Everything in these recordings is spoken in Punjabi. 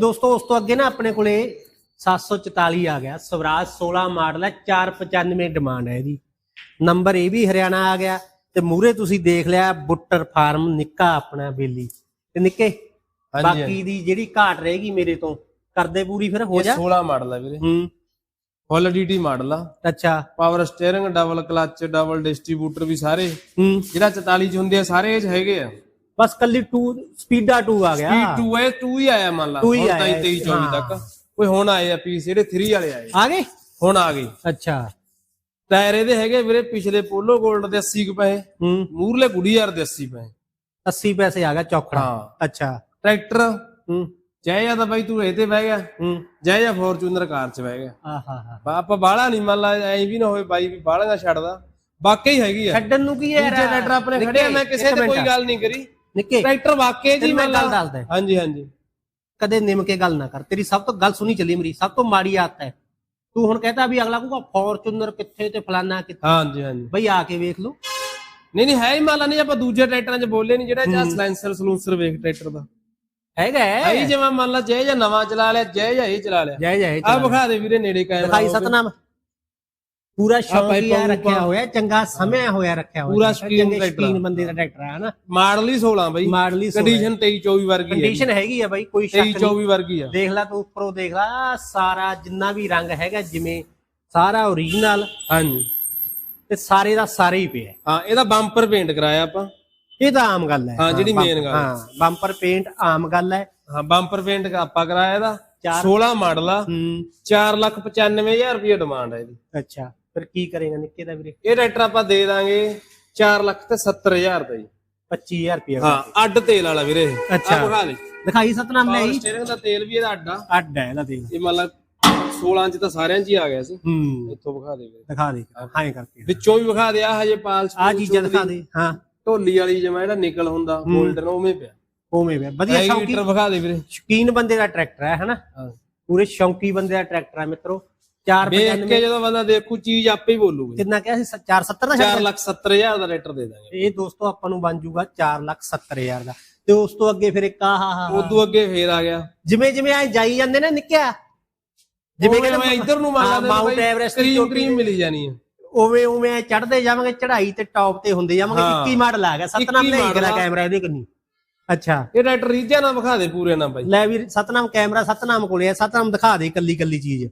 ਦੋਸਤੋ ਉਸ ਤੋਂ ਅੱਗੇ ਨਾ ਆਪਣੇ ਕੋਲੇ 744 ਆ ਗਿਆ। ਸਵਰਾਜ 16 ਮਾਡਲ ਹੈ 495 ਡਿਮਾਂਡ ਹੈ ਇਹਦੀ। ਨੰਬਰ ਇਹ ਵੀ ਹਰਿਆਣਾ ਆ ਗਿਆ ਤੇ ਮੂਰੇ ਤੁਸੀਂ ਦੇਖ ਲਿਆ ਬੁੱਟਰ ਫਾਰਮ ਨਿੱਕਾ ਆਪਣਾ ਬੇਲੀ। ਤੇ ਨਿੱਕੇ ਬਾਕੀ। ਦੀ ਜਿਹੜੀ ਘਾਟ ਰਹੇਗੀ ਮੇਰੇ ਤੋਂ ਕਰਦੇ ਪੂਰੀ ਫਿਰ ਹੋ ਜਾ। 16 ਮਾਡਲ ਆ ਵੀਰੇ। ਹੂੰ। ਫੁੱਲ ਡੀਟੀ ਮਾਡਲ ਆ। ਅੱਛਾ। Power steering double clutch double distributor ਵੀ ਸਾਰੇ। ਹੂੰ। ਜਿਹੜਾ 44 ਚ ਹੁੰਦੇ ਆ ਸਾਰੇ ਇਹ 'ਚ ਹੈਗੇ ਆ। ਬਸ ਕੱਲੀ 2 ਸਪੀਡਾ 2 ਆ ਗਿਆ। P2 ਇਹ 2 ਹੀ ਆਇਆ ਮੰਨ ਲਾ। ਹੀ ਹੁਣ ਆਇਆ ਹੈ। 23 24 ਤੱਕ। ਹਾਂ। ਕੋਈ ਹੁਣ ਆਏ ਆ ਪੀਸ ਜਿਹੜੇ 3 ਵਾਲੇ ਆਏ। ਆ ਗਏ? ਹੁਣ ਆ ਗਏ। ਅੱਛਾ। ਟਾਇਰ ਇਹਦੇ ਹੈਗੇ ਵੀਰੇ ਪਿਛਲੇ ਪੋਲੋ 골ਡ ਦੇ 80 ਕੁ ਪੈਸੇ। ਹੂੰ। ਮੂਰਲੇ ਗੁੜੀਆਰ ਦੇ 80 ਪੈਸੇ। 80 ਪੈਸੇ ਆ ਗਿਆ ਚੌਕੜਾ ਹਾਂ। ਅੱਛਾ। ਟਰੈਕਟਰ। ਹੂੰ। ਜੈ ਜਾਂ ਤਾਂ ਬਾਈ ਤੂੰ ਇਹ ਤੇ ਬਹਿ ਗਿਆ। ਹੂੰ। ਜੈ ਜਾਂ ਫੋਰਚੂਨਰ ਕਾਰ ਚ ਬਹਿ ਗਿਆ। ਆ ਹਾ। ਹਾ ਆਪਾਂ ਬਾਹਲਾ ਨਹੀਂ ਮੰਨ ਲਾ ਐ ਵੀ ਨਾ ਹੋਵੇ ਬਾਈ ਵੀ ਬਾਹਲਾ ਛੱਡਦਾ। ਵਾਕਈ ਹੈਗੀ ਆ। ਛੱਡਣ ਨੂੰ ਕੀ ਹੈ ਦੂਜੇ ਟਰੈਕਟਰ ਆਪਣੇ ਖੜੇ ਆ ਮੈਂ ਕਿਸੇ ਤੇ ਕੋਈ ਗੱਲ ਨਹੀਂ ਕਰੀ। ਨਿੱਕੇ? ਟਰੈਕਟਰ ਵਾਕਈ ਜੀ ਤੈਨੂੰ ਮੈਂ ਗੱਲ ਲਾ ਦੱਸਦਾ। ਹਾਂਜੀ ਹਾਂਜੀ। ਕਦੇ ਨਿਮ ਕੇ ਗੱਲ ਨਾ ਕਰ। ਤੇਰੀ ਸਭ ਤੋਂ ਗੱਲ ਸੁਣੀ ਚੱਲੀ ਮੇਰੀ। ਸਭ ਤੋਂ ਮਾੜੀ ਆਦਤ ਹੈ। ਤੂੰ ਹੁਣ ਕਹਤਾ ਵੀ ਅਗਲਾ ਕਹੂਗਾ ਫੋਰਚੂਨਰ ਕਿੱਥੇ ਤੇ ਫਲਾਨਾ ਕਿੱਥੇ? ਹਾਂਜੀ ਹਾਂਜੀ। ਬਈ ਆ ਕੇ ਵੇਖ ਲਓ। ਨਹੀਂ ਨਹੀਂ ਹੈ ਹੀ ਮੰਨ ਲਾ ਨਹੀਂ ਆਪਾਂ ਦੂਜੇ ਟਰੈਕਟਰਾਂ 'ਚ ਬੋਲੇ ਨਹੀਂ ਜਿਹੜਾ ਜਾਂ ਸਲੈਂਸਰ ਸਲੂਸਰ ਵੇਖ ਟਰੈਕਟਰ ਦਾ। ਹੈਗਾ ਹੈ। ਜਿਵੇਂ ਮੰਨ ਲਾ ਜੈ ਜਾਂ ਨਵਾਂ ਚਲਾ ਲਿਆ ਜੈ ਜਾਂ ਇਹ ਚਲਾ ਲਿਆ। ਜੈ ਜੈ ਆ ਵਿਖਾ ਦੇ ਵੀਰੇ ਨੇੜੇ ਕੈਮਰਾ ਦਿਖਾਈ ਸਤਨਾਮ। ਪੂਰਾ ਸ਼ੌਂਕੀਆ ਰੱਖਿਆ ਹੋਇਆ ਚੰਗਾ ਸਮਿਆ ਹੋਇਆ ਰੱਖਿਆ ਹੋਇਆ। ਪੂਰਾ ਸ਼ੌਕੀਨ ਸ਼ੌਕੀਨ ਬੰਦੇ ਦਾ ਟਰੈਕਟਰ ਹੈ ਹਨਾ ਮਾਡਲ ਹੀ 16 ਬਈ। ਮਾਡਲੀ ਕੰਡੀਸ਼ਨ 23 24 ਵਰਗੀ ਹੈ ਕੰਡੀਸ਼ਨ ਹੈਗੀ ਆ ਬਾਈ ਕੋਈ ਸ਼ੱਕ 23 ਨਹੀਂ। 24 ਵਰਗੀ ਆ। ਦੇਖ ਲੈ ਤੂੰ ਉੱਪਰੋਂ ਦੇਖ ਲੈ ਸਾਰਾ ਜਿੰਨਾ ਵੀ ਰੰਗ ਹੈਗਾ ਜਿਵੇਂ ਸਾਰਾ ਓਰੀਜਨਲ ਹਾਂਜੀ। ਤੇ ਸਾਰੇ ਦਾ ਸਾਰੇ ਹੀ ਪਿਆ ਹਾਂ। ਇਹਦਾ ਬੰਪਰ ਪੇਂਟ ਕਰਾਇਆ ਆਪਾਂ। ਇਹ ਤਾਂ ਆਮ ਗੱਲ ਹੈ। ਹਾਂ, ਜਿਹੜੀ main ਗੱਲ। ਹੈ। ਬੰਪਰ ਪੇਂਟ ਆਮ ਗੱਲ ਹੈ। ਹਾਂ ਬੰਪਰ ਪੇਂਟ ਆਪਾਂ ਕਰਾਇਆ ਇਹਦਾ। ਚਾਰ- 16 ਮਾਡਲ ਆ। ਹੂੰ। 495000 ਰੁਪਏ ਡਿਮਾਂਡ ਹੈ ਇਹਦੀ। ਅੱਛਾ। ਫਿਰ ਕੀ ਕਰੇਗਾ ਨਿੱਕੇ ਦਾ ਵੀਰੇ? ਇਹ ਟਰੈਕਟਰ ਆਪਾਂ ਦੇ ਦਾਂਗੇ 4 ਲੱਖ ਤੇ 70000 ਦਾ ਜੀ। 25000 ਰੁਪਏ ਹਾਂ ਅੱਡ ਤੇਲ ਵਾਲਾ ਵੀਰੇ ਅੱਛਾ। ਵਿਖਾ ਦੇ। ਦਿਖਾਈ ਸਤਨਾਮ ਲੈ ਹੀ ਸਟੀਅਰਿੰਗ ਦਾ ਤੇਲ ਵੀ ਇਹਦਾ ਅੱਡ ਆ। ਅੱਡ ਹੈ ਇਹਦਾ ਦੇਖ ਇਹ ਮਤਲਬ 16 ਚ ਤਾਂ ਸਾਰਿਆਂ 'ਚ ਹੀ ਆ ਗਿਆ ਸੀ। ਹੂੰ। ਇੱਥੋਂ ਵਿਖਾ ਦੇ ਵੀਰੇ। ਦਿਖਾ ਦੇ ਹਾਂ ਕਰਕੇ। ਵਿੱਚੋਂ ਵੀ ਵਿਖਾ ਦੇ ਆ ਹਜੇ ਪਾਲਸ਼ ਆ ਚੀਜ਼ਾਂ ਦਿਖਾ ਦੇ ਹਾਂ। ਢੋਲੀ ਵਾਲੀ ਜਿਵੇਂ ਜਿਹੜਾ ਨਿਕਲ ਹੁੰਦਾ 골ਡਨ ਉਵੇਂ ਪਿਆ। ਉਵੇਂ ਵੇ ਵਧੀਆ ਸ਼ੌਂਕੀ ਵਿਖਾ ਦੇ ਵੀਰੇ। ਸ਼ੌਕੀਨ ਬੰਦੇ ਦਾ ਟਰੈਕਟਰ ਹੈ ਹਨਾ? ਪੂਰੇ ਸ਼ੌਂਕੀ ਬੰਦੇ ਦਾ ਟਰੈਕਟਰ ਹੈ ਮਿੱਤਰੋ। 4 ਵੇਖ ਕੇ ਜਦੋਂ ਬੰਦਾ ਦੇਖੂ ਚੀਜ਼ ਆਪੇ ਹੀ ਬੋਲੂਗਾ। ਕਿੰਨਾ ਕਿਹਾ ਸੀ? 470 ਦਾ 4 ਛੱਡ ਲੱਖ 70000 ਦਾ ਟਰੈਕਟਰ ਦੇ ਦਾਂਗੇ। ਇਹ ਦੋਸਤੋ ਆਪਾਂ ਨੂੰ ਬਣ ਜਾਊਗਾ 4 ਲੱਖ 70 ਹਜ਼ਾਰ ਦਾ। ਤੇ ਉਸ ਤੋਂ ਅੱਗੇ ਫਿਰ ਇੱਕ ਆਹ ਹਾ ਉਦੋਂ ਅੱਗੇ ਫੇਰ ਆ ਗਿਆ। ਜਿਵੇਂ ਜਿਵੇਂ ਆ ਜਾਈ ਜਾਂਦੇ ਨੇ ਨਿੱਕਿਆ। ਜਿਵੇਂ ਕਹਿੰਦੇ ਮੈਂ ਇੱਧਰ ਨੂੰ ਮੰਨ ਹਾਂ, ਲਾ ਮਾਊਂਟ ਐਵਰੈਸਟ ਦੀ ਕਰੀਮ ਚੋਟੀ ਕਰੀਮ ਮਿਲੀ ਜਾਣੀ ਹੈ ਉਵੇਂ ਉਵੇਂ ਚੜਦੇ ਜਾਵਾਂਗੇ ਚੜਾਈ ਤੇ ਟੌਪ ਤੇ ਹੁੰਦੇ ਜਾਵਾਂਗੇ। ਹਾਂ। 21 ਮਾਡਲ ਆ ਗਿਆ ਸਤਨਾਮ 21 ਨੇ ਮਾਡਲ ਕਰਾ ਆ। ਕੈਮਰਾ ਇਹਦੇ ਕੰਨੀ। ਅੱਛਾ। ਇਹ ਟਰੈਕਟਰ ਰੀਜਾ ਨਾ ਵਿਖਾ ਦੇ ਪੂਰੇ ਨਾ ਬਾਈ। ਲੈ ਵੀ ਸਤਨਾਮ ਕੈਮਰਾ ਸਤਨਾਮ ਕੋਲੇ ਆ ਸਤਨਾਮ ਦਿਖਾ ਦੇ ਕੱਲੀ ਕੱਲੀ ਚੀਜ਼।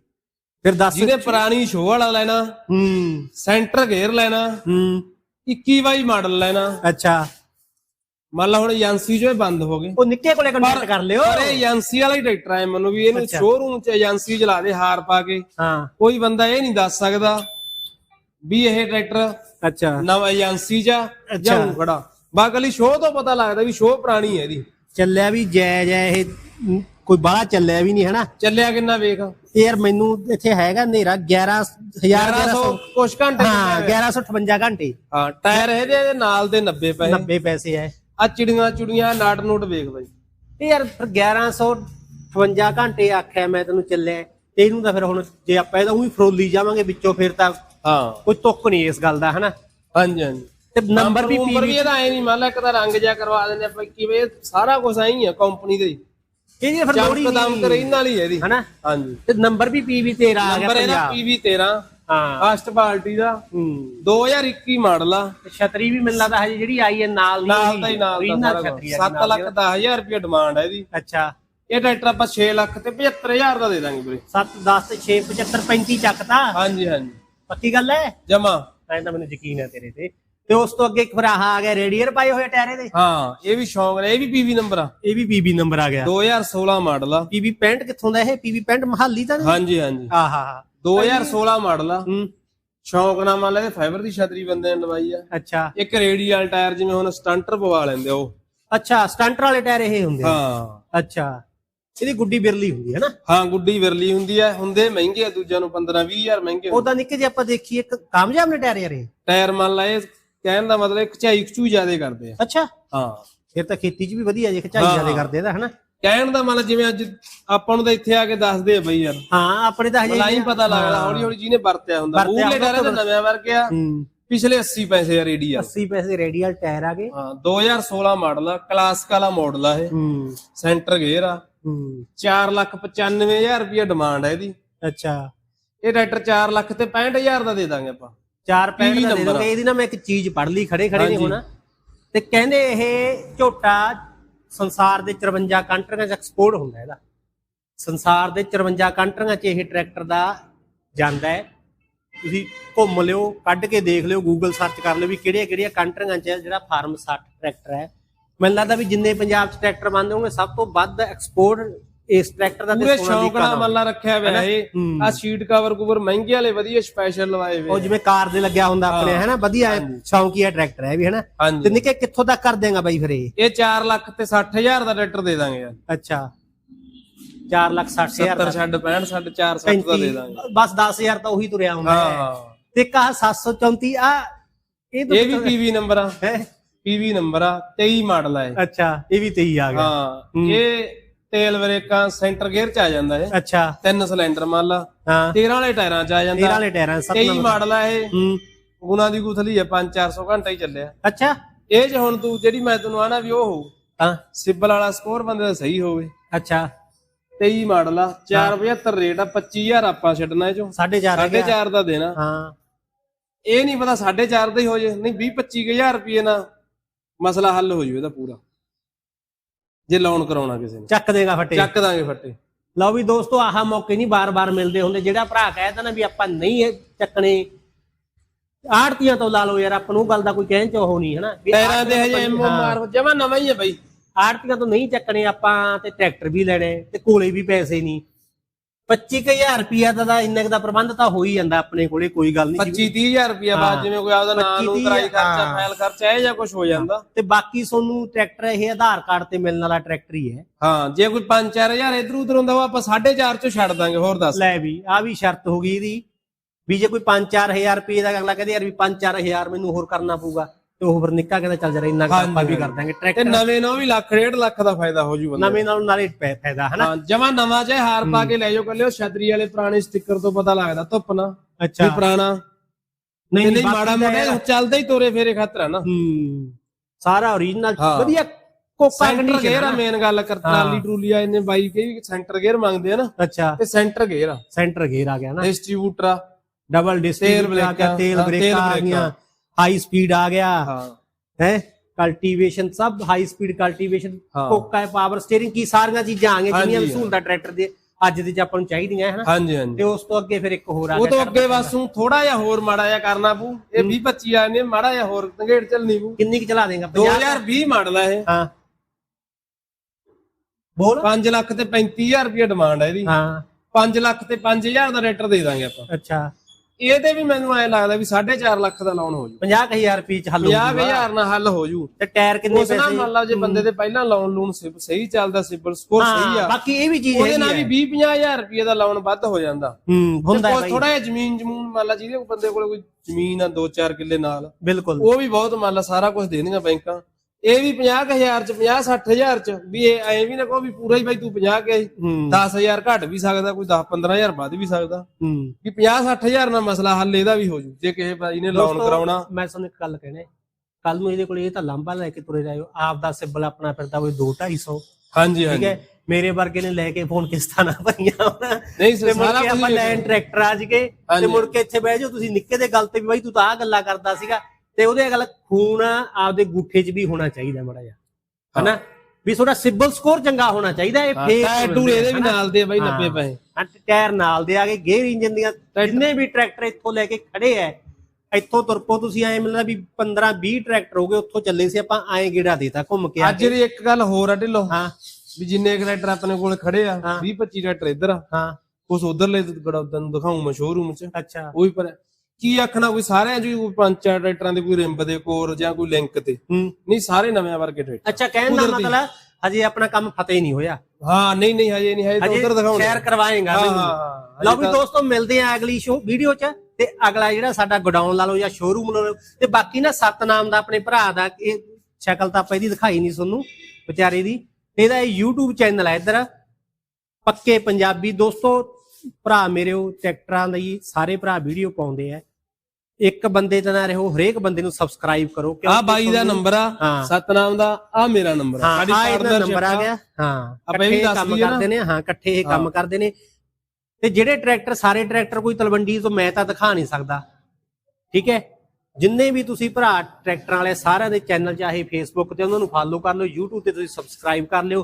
ਫਿਰ ਦੱਸ ਜਿਹਨੇ ਪੁਰਾਣੀ ਸ਼ੋਅ ਵਾਲਾ ਲੈਣਾ ਹੂੰ। ਸੈਂਟਰ ਗੇਅਰ ਲੈਣਾ ਹੂੰ। 21 ਵਾਈ ਮਾਡਲ ਲੈਣਾ। ਅੱਛਾ। ਮੰਨ ਲਾ ਹੁਣ ਏਜੰਸੀ ਜੋ ਇਹ ਬੰਦ ਹੋ ਗਏ। ਉਹ ਨਿੱਕੇ ਕੋਲੇ ਕੰਟੈਕਟ ਕਰ ਲਿਓ। ਪਰ ਇਹ ਏਜੰਸੀ ਵਾਲਾ ਹੀ ਟਰੈਕਟਰ ਹੈ ਮੈਨੂੰ ਵੀ ਇਹਨੂੰ। ਸ਼ੋਰੂਮ 'ਚ ਏਜੰਸੀ ਚਲਾ ਦੇ ਹਾਰ ਪਾ ਕੇ। ਹਾਂ। ਕੋਈ ਬੰਦਾ ਇਹ ਨਹੀਂ ਦੱਸ ਸਕਦਾ ਵੀ ਇਹ ਟਰੈਕਟਰ ਅੱਛਾ। ਨਵਾਂ ਏਜੰਸੀ ਜਾਂ ਅੱਛਾ। ਜਾਂ ਖੜਾ। ਬਾਕਲੀ ਸ਼ੋਅ ਤੋਂ ਪਤਾ ਲੱਗਦਾ ਵੀ ਸ਼ੋਅ ਪੁਰਾਣੀ ਹੈ ਇਹਦੀ। ਚੱਲਿਆ ਵੀ ਜੈ ਜੈ ਇਹ ਕੋਈ ਬਾਹਲਾ ਚੱਲਿਆ ਵੀ ਨਹੀਂ ਹਨਾ? ਚੱਲਿਆ ਕਿੰਨਾ ਵੇਖ? ਯਾਰ ਮੈਨੂੰ ਇੱਥੇ ਹੈਗਾ ਹਨੇਰਾ 11000 1100 ਕੁਛ ਘੰਟੇ ਹਾਂ 1158 ਘੰਟੇ। ਹਾਂ ਟਾਇਰ ਇਹਦੇ ਨਾਲ ਦੇ 90 ਪੈਸੇ 90 ਪੈਸੇ ਹੈ ਆ ਚਿੜੀਆਂ ਚੁੜੀਆਂ ਨਾਟ ਨੂਟ ਵੇਖ ਬਾਈ। ਇਹ ਯਾਰ ਫਿਰ 1158 ਘੰਟੇ ਆਖਿਆ ਮੈਂ ਤੈਨੂੰ ਚੱਲਿਆ। ਤੇ ਇਹਨੂੰ ਤਾਂ ਫਿਰ ਹੁਣ ਜੇ ਆਪਾਂ ਇਹਦਾ ਉਹੀ ਫਰੋਲੀ ਜਾਵਾਂਗੇ ਵਿੱਚੋਂ ਫਿਰ ਤਾਂ ਹਾਂ। ਕੋਈ ਤੁੱਕ ਨਹੀਂ ਇਸ ਗੱਲ ਦਾ ਹਨਾ? ਹਾਂਜੀ ਹਾਂਜੀ। ਤੇ ਨੰਬਰ ਵੀ ਨੰਬਰ ਪੀ ਵੀ ਇਹਦਾ ਐ ਨਹੀਂ ਮੰਨ ਲਾ ਇੱਕ ਤਾਂ ਰੰਗ ਜਿਆ ਕਰਵਾ ਦਿੰਦੇ ਆਪਾਂ ਕਿਵੇਂ ਸਾਰਾ ਕੁਝ ਐਂ ਹੀ ਆ ਕੰਪਨੀ ਦੇ ਇਹਦੀ ਫਿਰ ਲੋੜ ਹੀ ਚਮਕ ਦਮ ਨਹੀਂ ਰਹਿਣ ਵਾਲੀ ਹੈ ਇਹਦੀ। ਹਨਾ? ਹਾਂਜੀ। ਤੇ ਨੰਬਰ ਵੀ ਪੀਵੀ 13 ਆ ਗਿਆ ਨੰਬਰ ਇਹਦਾ ਪੰਜਾਬ। PV13 ਹਾਂ। ਫਸਟ ਪਾਰਟੀ ਦਾ। ਹੂੰ। 2021 ਮਾਡਲ ਆ। ਤੇ ਛਤਰੀ ਵੀ ਮੈਨੂੰ ਲੱਗਦਾ ਹਜੇ ਜਿਹੜੀ ਆਈ ਹੈ ਨਾਲ ਦੀ ਨਾਲ ਦਾ ਹੀ ਨਾਲ ਦਾ original ਸਾਰਾ ਛਤਰੀ ਆ 7 ਲੱਖ 10000 ਰੁਪਏ ਡਿਮਾਂਡ ਹੈ ਇਹਦੀ। ਅੱਛਾ। ਇਹ ਟਰੈਕਟਰ ਆਪਾਂ 6 ਲੱਖ ਤੇ 75000 ਦਾ ਦੇ ਦਾਂਗੇ ਵੀਰੇ। 7 10 ਤੇ 6 75 35 ਚੱਕਤਾ। ਹਾਂਜੀ ਹਾਂਜੀ। ਪੱਕੀ ਗੱਲ ਹੈ? ਜਮਾ। ਐਂ ਤਾਂ ਮੈਨੂੰ ਯਕੀਨ ਹੈ ਤੇਰੇ ਤੇ। ਤੇ ਉਸ ਤੋਂ ਅੱਗੇ ਇੱਕ ਫਿਰ ਆਹ ਆ ਗਿਆ ਰੇਡੀਅਰ ਪਾਏ ਹੋਏ ਟਾਇਰ ਇਹਦੇ ਹਾਂ ਇਹ ਵੀ ਸ਼ੌਂਕ ਨੇ ਇਹ ਵੀ ਪੀਵੀ ਨੰਬਰ ਆ। ਇਹ ਵੀ ਪੀਬੀ ਨੰਬਰ ਆ ਗਿਆ। 2016 ਮਾਡਲ ਆ। ਪੀਬੀ ਪੈਂਟ ਕਿੱਥੋਂ ਦਾ ਇਹ? ਪੀਬੀ ਪੈਂਟ ਮਹਾਲੀ ਦਾ ਨਹੀਂ ਹਾਂਜੀ ਹਾਂਜੀ। ਆਹਾ ਹਾ 2016 ਮਾਡਲ ਆ। ਹੂੰ। ਸ਼ੌਂਕ ਨਾਲ ਮੰਨ ਲੈ ਫਾਈਬਰ ਦੀ ਛਤਰੀ ਬੰਦੇ ਨੇ ਲਵਾਈ ਆ। ਅੱਛਾ। ਇੱਕ ਰੇਡੀਅਲ ਟਾਇਰ ਜਿਵੇਂ ਹੁਣ ਸਟੰਟਰ ਪਵਾ ਲੈਂਦੇ ਉਹ। ਅੱਛਾ ਸਟੰਟਰ ਵਾਲੇ ਟਾਇਰ ਇਹ ਹੁੰਦੇ। ਹਾਂ। ਅੱਛਾ। ਇਹਦੀ ਗੁੱਡੀ ਬਿਰਲੀ ਹੁੰਦੀ ਹੈ ਨਾ? ਹਾਂ ਗੁੱਡੀ ਵਿਰਲੀ ਹੁੰਦੀ ਆ। ਹੁੰਦੇ ਮਹਿੰਗੇ ਆ ਦੂਜਿਆਂ ਨੂੰ 15 20000 ਮਹਿੰਗੇ ਹੁੰਦੇ। ਉਹਦਾ ਨਿੱਕੇ ਜੇ ਆਪਾਂ ਦੇਖੀਏ ਇੱਕ ਕਾਮਯਾਬ ਨੇ ਟਾਇਰ ਯਾਰ ਇਹ। ਟਾਇਰ ਮੰਨ ਲਾ ਇਹ ਕਹਿਣ ਦਾ ਮਤਲਬ ਖਚਾਈ ਖਚੂ ਜ਼ਿਆਦੇ ਕਰਦੇ ਆ। ਅੱਛਾ। ਹਾਂ। ਫਿਰ ਤਾਂ ਖੇਤੀ 'ਚ ਵੀ ਵਧੀਆ ਜੇ ਖਚਾਈ ਹਾਂ। ਜਿਆਦੇ ਕਰਦੇ ਇਹਦਾ ਹਨਾ? ਕਹਿਣ ਦਾ ਮਤਲਬ ਜਿਵੇਂ ਅੱਜ ਆਪਾਂ ਨੂੰ ਤਾਂ ਇੱਥੇ ਆ ਕੇ ਦੱਸਦੇ ਆ ਬਈ ਯਾਰ। ਹਾਂ ਆਪਣੇ ਤਾਂ ਹਜੇ ਮਲਾਈ ਪਤਾ ਲੱਗਦਾ ਹੌਲੀ ਹੌਲੀ ਜਿਹਨੇ ਵਰਤਿਆ ਹੁੰਦਾ। ਵਰਤਿਆ ਹੁੰਦਾ ਟਾਇਰ ਦਾ ਨਵੇਂ ਵਰਗਿਆ ਹੂੰ। ਪਿਛਲੇ 80 ਪੈਸੇ ਆ ਰੇਡੀਅਲ 80 ਪੈਸੇ ਰੇਡੀਅਲ ਟਾਇਰ ਆ ਗਏ। ਹਾਂ 2016 ਮਾਡਲ ਆ ਕਲਾਸਿਕ ਵਾਲਾ ਮਾਡਲ ਆ ਇਹ। ਹੂੰ। ਸੈਂਟਰ ਗੇਅਰ ਆ। ਹੂੰ। 495000 ਰੁਪਏ ਡਿਮਾਂਡ ਹੈ ਇਹਦੀ। ਅੱਛਾ। ਇਹ ਟਰੈਕਟਰ 4 ਲੱਖ ਤੇ 65000 ਦਾ ਦੇ ਦਾਂਗੇ ਆਪਾਂ। 4 ਪੈਂਟ ਦਾ ਦੇ ਦੋਗੇ ਇਹਦੀ ਨਾ ਮੈਂ ਇੱਕ ਚੀਜ਼ ਪੜ੍ਹ ਲਈ ਖੜੇ ਖੜੇ ਨਹੀਂ। ਹੋਣਾ ਤੇ ਕਹਿੰਦੇ ਇਹ ਝੋਟਾ ਸੰਸਾਰ ਦੇ 54 ਕੰਟਰੀਆਂ 'ਚ ਐਕਸਪੋਰਟ ਹੁੰਦਾ ਇਹਦਾ। ਸੰਸਾਰ ਦੇ 54 ਕੰਟਰੀਆਂ 'ਚ ਇਹ ਟਰੈਕਟਰ ਦਾ ਜਾਂਦਾ ਹੈ। ਤੁਸੀਂ ਘੁੰਮ ਲਿਓ ਕੱਢ ਕੇ ਦੇਖ ਲਿਓ ਗੂਗਲ ਸਰਚ ਕਰ ਲਿਓ ਵੀ ਕਿਹੜੀਆਂ ਕਿਹੜੀਆਂ ਕੰਟਰੀਆਂ 'ਚ ਜਿਹੜਾ ਫਾਰਮ 60 ਟਰੈਕਟਰ ਹੈ। ਮੈਨੂੰ ਲੱਗਦਾ ਵੀ ਜਿੰਨੇ ਪੰਜਾਬ 'ਚ ਟਰੈਕਟਰ ਬਣਦੇ ਹੋਣਗੇ ਸਭ ਤੋਂ ਵੱਧ ਐਕਸਪੋਰਟ ਇਸ ਟਰੈਕਟਰ ਦਾ ਪੂਰੇ ਸ਼ੌਂਕ ਨਾਲ ਮੱਲਾ ਰੱਖਿਆ ਹੋਇਆ ਇਹ। ਹੂੰ। ਆ ਸ਼ੀਟ ਕਵਰ ਕੂਵਰ ਮਹਿੰਗੇ ਵਾਲੇ ਵਧੀਆ ਸਪੈਸ਼ਲ ਲਵਾਏ ਉਹ ਹੋਏ ਜਿਵੇਂ ਕਾਰ ਦੇ ਲੱਗਿਆ ਹੁੰਦਾ ਆਪਣੇ ਹੈ। ਨਾ ਵਧੀਆ ਸ਼ੌਂਕੀਆ ਟਰੈਕਟਰ ਹੈ ਵੀ ਹੈ ਨਾ ਤੇ ਨਿੱਕੇ ਕਿੱਥੋਂ ਤੱਕ ਕਰ ਦੇਗਾ ਬਾਈ ਫਿਰ ਇਹ? ਇਹ 4 ਲੱਖ ਤੇ 60000 ਦਾ ਟਰੈਕਟਰ ਦੇ ਦਾਂਗੇ ਯਾਰ। ਅੱਛਾ। 4 ਲੱਖ 60 ਹਜ਼ਾਰ 70 ਛੱਡ 65 ਛੱਡ 4 60 ਦਾ ਦੇ ਦਾਂਗੇ। ਬਸ 10000 ਤਾਂ ਉਹੀ ਤੁਰਿਆ ਹੁੰਦਾ ਹਾਂ। ਤੇ ਕਾ 734 ਆ ਇਹ ਵੀ ਪੀਵੀ ਨੰਬਰ ਆ। ਹੈ? ਪੀਵੀ ਨੰਬਰ ਆ 23 ਮਾਡਲ ਆ ਇਹ। ਅੱਛਾ ਇਹ ਵੀ 23 ਆ ਗਿਆ। ਹਾਂ। ਇਹ ਤੇਲ ਬ੍ਰੇਕਾਂ ਸੈਂਟਰ ਗੇਅਰ ਚ ਆ ਜਾਂਦਾ ਇਹ। ਅੱਛਾ। ਤਿੰਨ ਸਿਲੰਡਰ ਮੰਨ ਲਾ। ਹਾਂ। 13 ਵਾਲੇ ਟਾਇਰਾਂ ਚ ਆ 13 ਜਾਂਦਾ ਵਾਲੇ ਟਾਇਰਾਂ 7 23 ਮਾਡਲ ਆ ਇਹ। ਹੂੰ। ਗੁਣਾ ਦੀ ਗੁਥਲੀ ਆ 5-400 ਘੰਟਾ ਹੀ ਚੱਲਿਆ। ਅੱਛਾ। ਇਹ ਚ ਹੁਣ ਤੂੰ ਜਿਹੜੀ ਮੈਂ ਤੈਨੂੰ ਆਣਾ ਵੀ ਉਹ ਹੋਊ ਹਾਂ। ਸਿਬਲ ਵਾਲਾ ਸਕੋਰ ਬੰਦੇ ਦਾ ਸਹੀ ਹੋਵੇ। ਅੱਛਾ। 23 ਮਾਡਲ ਆ 475 ਰੇਟ ਆ 25000 ਆਪਾਂ ਛੱਡਣਾ ਇਹ ਚੋਂ। 4.5 4.5 ਦਾ ਦੇਣਾ। ਹਾਂ। ਇਹ ਨਹੀਂ ਪਤਾ 2.5 ਦਾ ਹੀ ਹੋ ਜੇ। ਨਹੀਂ 20 25000 ਰੁਪਏ ਨਾਲ ਮਸਲਾ ਹੱਲ ਹੋ ਜੂ ਇਹਦਾ ਪੂਰਾ। ਜੇ ਲੋਨ ਕਰਾਉਣਾ ਕਿਸੇ ਨੇ। ਚੱਕ ਦੇਗਾ ਫੱਟੇ। ਚੱਕ ਦਾਂਗੇ ਫੱਟੇ। ਲਓ ਵੀ ਦੋਸਤੋ ਆਹ ਮੌਕੇ ਨਹੀਂ ਬਾਰ-ਬਾਰ ਮਿਲਦੇ ਹੁੰਦੇ। ਜਿਹੜਾ ਭਰਾ ਕਹਿੰਦਾ ਨਾ ਵੀ ਆਪਾਂ ਨਹੀਂ ਇਹ ਚੱਕਣੇ ਆੜਤੀਆਂ ਤੋਂ ਲਾ ਲਓ ਯਾਰ ਆਪਾਂ ਨੂੰ ਗੱਲ ਦਾ ਕੋਈ ਕਹਿਣ ਚ ਉਹ ਨਹੀਂ ਹਨਾ? ਟਾਇਰਾਂ ਦੇ ਹਜੇ ਐਮਓ ਮਾਰ ਜਮਾ ਨਵਾਂ ਹੀ ਹੈ ਬਾਈ। ਆੜਤੀਆਂ ਤੋਂ ਨਹੀਂ ਚੱਕਣੇ ਆਪਾਂ ਤੇ ਟਰੈਕਟਰ ਵੀ ਲੈਣੇ ਤੇ ਕੋਲੇ ਵੀ ਪੈਸੇ ਨਹੀਂ। 25000 ਰੁਪਿਆ ਦਾ ਇੰਨੇ ਕੁ ਦਾ ਪ੍ਰਬੰਧ ਤਾਂ ਹੋ ਹੀ ਜਾਂਦਾ ਆਪਣੇ ਕੋਲੇ ਕੋਈ ਗੱਲ ਨਹੀਂ। 25 30000 ਰੁਪਏ ਬਾਅਦ ਜਿਵੇਂ ਕੋਈ ਆਪਦਾ ਨਾਮ ਨੂੰ 25 ਕਰਾਈ ਖਰਚਾ। ਫਾਈਲ ਖਰਚਾ ਇਹ ਜਾਂ ਕੁਝ ਹੋ ਜਾਂਦਾ। ਤੇ ਬਾਕੀ ਤੁਹਾਨੂੰ ਟਰੈਕਟਰ ਇਹ ਆਧਾਰ ਕਾਰਡ ਤੇ ਮਿਲਣ ਵਾਲਾ ਟਰੈਕਟਰ ਹੀ ਹੈ। ਹਾਂ ਜੇ ਕੋਈ 5-4000 ਇਧਰ ਉਧਰ ਹੁੰਦਾ ਉਹ ਆਪਾਂ 4.5 ਚੋਂ ਛੱਡ ਦਾਂਗੇ ਹੋਰ ਦੱਸ। ਲੈ ਵੀ ਆ ਵੀ ਸ਼ਰਤ ਹੋ ਗਈ ਇਹਦੀ। ਵੀ ਜੇ ਕੋਈ 5-4000 ਰੁਪਏ ਦਾ ਅਗਲਾ ਕਹਿੰਦੇ ਯਾਰ ਵੀ 5-4000 ਮੈਨੂੰ ਹੋਰ ਕਰਨਾ ਪਊਗਾ। ਤੇ ਉਹ ਫਿਰ ਨਿੱਕਾ ਕਹਿੰਦਾ ਚੱਲ ਜਰਾ ਇੰਨਾ ਕੁ ਆਪਾਂ ਵੀ ਕਰ ਦਾਂਗੇ ਤੇ ਟਰੈਕਟਰ ਨਵੇਂ ਨੂੰ ਵੀ ਲੱਖ ਡੇਢ ਲੱਖ ਦਾ ਫਾਇਦਾ ਹੋ ਜੂ ਬੰਦੇ ਨਵੇਂ ਨਾਲੋਂ ਨਾਲੇ ਪੈ- ਫਾਇਦਾ ਹਨਾ? ਹਾਂ ਜਮਾ ਨਵਾਂ ਚਾਹੇ ਹਾਰ ਪਾ ਕੇ ਲੈ ਜਾਓ ਕੱਲਿਓ ਛਤਰੀ ਵਾਲੇ ਪੁਰਾਣੇ ਸਟicker ਤੋਂ ਪਤਾ ਲੱਗਦਾ ਧੁੱਪ ਨਾ। ਵੀ ਪੁਰਾਣਾ। ਨਹੀਂ ਨਹੀਂ ਮਾੜਾ ਮੋਟਾ ਚੱਲਦਾ ਹੀ ਤੋਰੇ ਫੇਰੇ ਖਾਤਰ ਆ ਨਾ। ਹੂੰ। ਸਾਰਾ ਓਰੀਜਨਲ ਹਾਂ। ਵਧੀਆ ਕੋਕਾ ਸੈਂਟਰ ਕੰਡੀਸ਼ਨ ਗੇਅਰ ਆ ਮੇਨ ਗੱਲ ਕਰ ਟਰਾਲੀ ਟਰੂਲੀ ਆ ਇਹਨੇ ਬਾਈ ਕਈ ਸੈਂਟਰ ਗੇਅਰ ਮੰਗਦੇ ਆ ਨਾ। ਅੱਛਾ। ਤੇ ਸੈਂਟਰ ਗੇਅਰ ਆ। ਸੈਂਟਰ ਗੇਅਰ ਆ ਗਿਆ ਨਾ। ਡਿਸਟ੍ਰੀਬਿਊਟਰ ਆ। ਡਬਲ ਆ ਗਿਆ ਬ੍ਰੇਕਾਂ, ਤੇਲ ਬ੍ਰੇਕਾਂ ਤੇਲ ਆ ਬ੍ਰੇਕਾਂ। ਗਈਆਂ। ਹਾਈ ਸਪੀਡ ਆ ਗਿਆ। ਹਾਂ। ਹੈ? ਕਲਟੀਵੇਸ਼ਨ ਸਭ ਹਾਈ ਸਪੀਡ ਕਲਟੀਵੇਸ਼ਨ। ਕੋਕਾ ਹੈ ਪਾਵਰ ਸਟੀਅਰਿੰਗ ਕੀ ਸਾਰੀਆਂ ਚੀਜ਼ਾਂ ਆ ਗਈਆਂ ਹਾਂਜੀ, ਸਹੂਲਤਾਂ ਟਰੈਕਟਰ ਦੇ ਅੱਜ ਦੇ ਚ ਆਪਾਂ ਨੂੰ ਚਾਹੀਦੀਆਂ ਹੈ ਨਾ ਹਾਂਜੀ ਹਾਂਜੀ। ਤੇ ਉਸ ਤੋਂ ਅੱਗੇ ਫਿਰ ਇੱਕ ਹੋਰ ਆ ਉਹ ਗਿਆ ਤੋਂ ਅੱਗੇ ਬਸ ਨੂੰ ਥੋੜਾ ਜਿਹਾ ਹੋਰ ਮਾੜਾ ਜਿਹਾ ਕਰਨਾ ਪਊ। ਇਹ 20 25 ਆ ਨੇ ਮਾੜਾ ਜਿਹਾ ਹੋਰ ਤੰਗੇੜ ਚੱਲਣੀ ਪਊ। ਕਿੰਨੀ ਕੁ ਚਲਾ ਦੇਗਾ? 2020 ਮਾਡਲ ਆ ਇਹ। ਹਾਂ। ਬੋਲ। 5 ਲੱਖ ਤੇ 35000 ਰੁਪਏ ਡਿਮਾਂਡ ਹੈ ਇਹਦੀ। ਹਾਂ। 5 ਲੱਖ ਤੇ 5000 ਦਾ ਰੇਟਰ ਦੇ ਦਾਂਗੇ ਆਪਾਂ। ਅੱਛਾ। ਇਹਦੇ ਵੀ ਮੈਨੂੰ ਐ ਲੱਗਦਾ ਵੀ 4.5 ਲੱਖ ਦਾ ਲੋਨ ਹੋ ਜੂ 50000 ਰੁਪਏ ਚ ਹੱਲ ਹੋ ਜਾਊਗਾ 50000 ਨਾਲ ਹੱਲ ਹੋ ਜੂ ਤੇ ਟਾਇਰ ਕਿੰਨੇ ਉਸ ਨਾਲ ਪੈਸੇ? ਮੰਨ ਲਓ ਜੇ ਬੰਦੇ ਦੇ ਪਹਿਲਾਂ ਲੋਨ ਲੂਨ ਸਿ- ਸਹੀ ਚੱਲਦਾ ਸਿਬਲ ਸਕੋਰ ਸਹੀ ਹਾਂ ਆ। ਬਾਕੀ ਇਹ ਵੀ ਚੀਜ਼ ਉਹਦੇ ਹੈਗੀ ਨਾਲ ਹੈ ਵੀ 20 50000 ਰੁਪਏ ਦਾ ਲੋਨ ਵੱਧ ਹੋ ਜਾਂਦਾ। ਹੂੰ ਹੁੰਦਾ ਹੈ ਥੋੜਾ ਜਿਹਾ ਜ਼ਮੀਨ ਜਮੂਨ ਮੰਨ ਲਾ ਜਿਹਦੇ ਬੰਦੇ ਕੋਲ ਕੋਈ ਜ਼ਮੀਨ ਆ 2-4 ਕਿੱਲੇ ਨਾਲ ਬਿਲਕੁਲ। ਉਹ ਵੀ ਬਹੁਤ ਮੰਨ ਲਾ ਸਾਰਾ ਕੁਝ ਦੇ ਦੇਣੀਆਂ ਬੈਂਕਾਂ। ਇਹ ਵੀ 50000 ਚ 50 60000 ਚ ਵੀ ਇਹ ਐ ਵੀ ਨਾ ਕਹੋ ਵੀ ਪੂਰਾ ਹੀ ਬਾਈ ਤੂੰ 50 ਕੇ ਹੂੰ। 10000 ਘਟ ਵੀ ਸਕਦਾ ਕੋਈ 10 15000 ਵੱਧ ਵੀ ਸਕਦਾ। ਵੀ 50 60000 ਨਾਲ ਮਸਲਾ ਹੱਲ ਇਹਦਾ ਵੀ ਹੋ ਜੂ ਜੇ ਕਿਸੇ ਭਾਈ ਨੇ ਲੋਨ ਕਰਾਉਣਾ। ਮੈਂ ਤੁਹਾਨੂੰ ਇੱਕ ਗੱਲ ਕਹਿਣਾ ਕੱਲ ਨੂੰ ਇਹਦੇ ਕੋਲ ਇਹ ਤਾਂ ਲਾਂਬਾ ਲੈ ਕੇ ਤੁਰੇ ਜਾਇਓ। ਆਪ ਦਾ ਸਿਬਲ ਆਪਣਾ ਫਿਰਦਾ ਕੋਈ 2 250 ਹਾਂਜੀ ਠੀਕ ਹਾਂਜੀ। ਹੈ ਮੇਰੇ ਵਰਗੇ ਨੇ ਲੈ ਕੇ ਫੋਨ ਕਿਸ਼ਤਾਂ ਨਾ ਭਰੀਆਂ। ਨਹੀਂ ਸਰ ਕੁਝ ਆਪਾਂ ਲੈਣ ਟਰੈਕਟਰ ਆ ਜਗੇ ਤੇ। ਮੁੜ ਕੇ ਇੱਥੇ ਬਹਿ ਜਾਓ ਤੁਸੀਂ ਨਿੱਕੇ ਦੇ ਗੱਲ ਤੇ ਵੀ ਬਾਈ ਤੂੰ ਤਾਂ ਆ ਗੱਲਾਂ ਕਰਦਾ ਸੀਗਾ। ਤੇ ਉਹਦੇ ਗੱਲ ਖੂਨ ਆਪਦੇ ਗੂਠੇ 'ਚ ਵੀ ਹੋਣਾ ਚਾਹੀਦਾ ਮੜਾ ਜਿਹਾ ਹਨਾ? ਵੀ ਤੁਹਾਡਾ ਸਿਬਲ ਸਕੋਰ ਚੰਗਾ ਹੋਣਾ ਚਾਹੀਦਾ ਇਹ ਫੇਕ ਟੂਰ ਇਹਦੇ ਵੀ ਨਾਲ ਦੇ ਬਾਈ 90 ਹਾਂ। ਪੈਸੇ। ਹਾਂ, ਟਾਇਰ ਨਾਲ ਦੇ ਆ ਗਏ ਗੇਅਰ ਇੰਜਨ ਦੀਆਂ ਜਿੰਨੇ ਵੀ ਟਰੈਕਟਰ ਇੱਥੋਂ ਲੈ ਕੇ ਖੜੇ ਐ ਇੱਥੋਂ ਤੁਰਪੋ ਤੁਸੀਂ ਐ ਮਿਲਦਾ ਵੀ 15 20 ਟਰੈਕਟਰ ਹੋ ਗਏ ਉੱਥੋਂ ਚੱਲੇ ਸੀ ਆਪਾਂ ਐਂ ਗੇੜਾ ਦੇਤਾ ਘੁੰਮ ਕੇ ਅੱਜ ਦੀ ਇੱਕ ਗੱਲ ਹੋਰ ਆ ਢਿੱਲੋ ਹਾਂ। ਵੀ ਜਿੰਨੇ ਟਰੈਕਟਰ ਆਪਣੇ ਕੋਲ ਖੜੇ ਆ ਹਾਂ। 20 25 ਟਰੈਕਟਰ ਇੱਧਰ ਆ। ਹਾਂ। ਉਸ ਉਧਰਲੇ ਗੜੌਦਾਂ ਨੂੰ ਦਿਖਾਉਂ ਮੈਂ ਸ਼ੋਰੂਮ 'ਚ। ਅੱਛਾ। ਉਹ ਵੀ ਪਰ ਕੀ ਆਖਣਾ ਕੋਈ ਸਾਰਿਆਂ ਹੀ ਕੋਈ ਪੰਜ ਚਾਰ ਟਰੈਕਟਰਾਂ ਦੇ ਕੋਈ ਰਿੰਬ ਦੇ ਕੋਰ ਜਾਂ ਕੋਈ ਲਿੰਕ ਤੇ? ਹੂੰ। ਨਹੀਂ ਸਾਰੇ ਨਵੇਂ ਵਰਗੇ ਟਰੈਕਟਰ। ਅੱਛਾ ਕਹਿਣ ਦਾ। ਮਤਲਬ ਹਜੇ ਆਪਣਾ ਕੰਮ ਫਤਿਹ ਨਹੀਂ ਹੋਇਆ। ਹਾਂ ਨਹੀਂ ਨਹੀਂ ਹਜੇ ਨਹੀਂ ਹਜੇ ਉਧਰ ਦਿਖਾਉਣਾ ਸ਼ੇਅਰ ਕਰਵਾਏਗਾ। ਹਾਂ ਮੈਨੂੰ। ਹਾਂ ਲਓ ਵੀ ਦੋਸਤੋ ਮਿਲਦੇ ਆ ਅਗਲੀ ਸ਼ੋ ਵੀਡੀਓ 'ਚ ਤੇ ਅਗਲਾ ਜਿਹੜਾ ਸਾਡਾ ਗੋਡਾਊਨ ਲਾ ਲਓ ਜਾਂ ਸ਼ੋਰੂਮ ਲਾ ਲਓ। ਤੇ ਬਾਕੀ ਨਾ ਸਤਨਾਮ ਦਾ ਆਪਣੇ ਭਰਾ ਦਾ ਇਹ ਸ਼ਕਲ ਤਾਂ ਆਪਾਂ ਇਹਦੀ ਦਿਖਾਈ ਨਹੀਂ ਤੁਹਾਨੂੰ ਵਿਚਾਰੇ ਦੀ। ਇਹਦਾ ਇਹ YouTube ਚੈਨਲ ਹੈ ਇੱਧਰ। ਪੱਕੇ ਪੰਜਾਬੀ। ਦੋਸਤੋ ਭਰਾ ਮੇਰੇ ਉਹ ਟਰੈਕਟਰਾਂ ਦੀ ਸਾਰੇ ਭਰਾ ਵੀਡੀਓ ਪਾਉਂਦੇ ਆ। ਇੱਕ ਬੰਦੇ ਤੇ ਨਾ ਰਹੋ ਹਰੇਕ ਬੰਦੇ ਨੂੰ ਸਬਸਕ੍ਰਾਈਬ ਕਰੋ ਆ ਬਾਈ ਦਾ ਨੰਬਰ ਆ। ਸਤਨਾਮ ਦਾ ਆ ਮੇਰਾ ਨੰਬਰ ਆ। ਸਾਡੀ partnership ਨੰਬਰ ਆ ਗਿਆ। ਹਾਂ ਆਪਾਂ ਇਹ ਕੰਮ। ਕਰਦੇ ਨੇ ਹਾਂ ਇਕੱਠੇ ਇਹ ਕੰਮ। ਕਰਦੇ ਨੇ। ਤੇ ਜਿਹੜੇ ਟਰੈਕਟਰ ਸਾਰੇ ਟਰੈਕਟਰ ਕੋਈ ਤਲਵੰਡੀ ਤੋਂ ਮੈਂ ਤਾਂ ਦਿਖਾ ਨਹੀਂ ਸਕਦਾ। ਠੀਕ ਹੈ? ਜਿੰਨੇ ਵੀ ਤੁਸੀਂ ਭਰਾ ਟਰੈਕਟਰਾਂ ਵਾਲੇ ਸਾਰਿਆਂ ਦੇ ਚੈਨਲ ਚਾਹੇ ਫੇਸਬੁੱਕ ਤੇ ਉਹਨਾਂ ਨੂੰ ਫਾਲੋ ਕਰ ਲਿਓ YouTube ਤੇ ਤੁਸੀਂ ਸਬਸਕ੍ਰਾਈਬ ਕਰ ਲਿਓ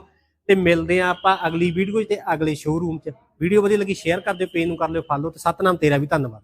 ਤੇ ਮਿਲਦੇ ਆ ਆਪਾਂ ਅਗਲੀ ਵੀਡੀਓ ਤੇ ਅਗਲੇ ਸ਼ੋਰੂਮ 'ਚ। ਵੀਡੀਓ ਵਧੀਆ ਲੱਗੀ ਸ਼ੇਅਰ ਕਰ ਦਿਓ ਪੇਜ ਨੂੰ ਕਰ ਲਿਓ ਫਾਲੋ ਤੇ ਸਤਨਾਮ ਤੇਰਾ ਵੀ ਧੰਨਵਾਦ।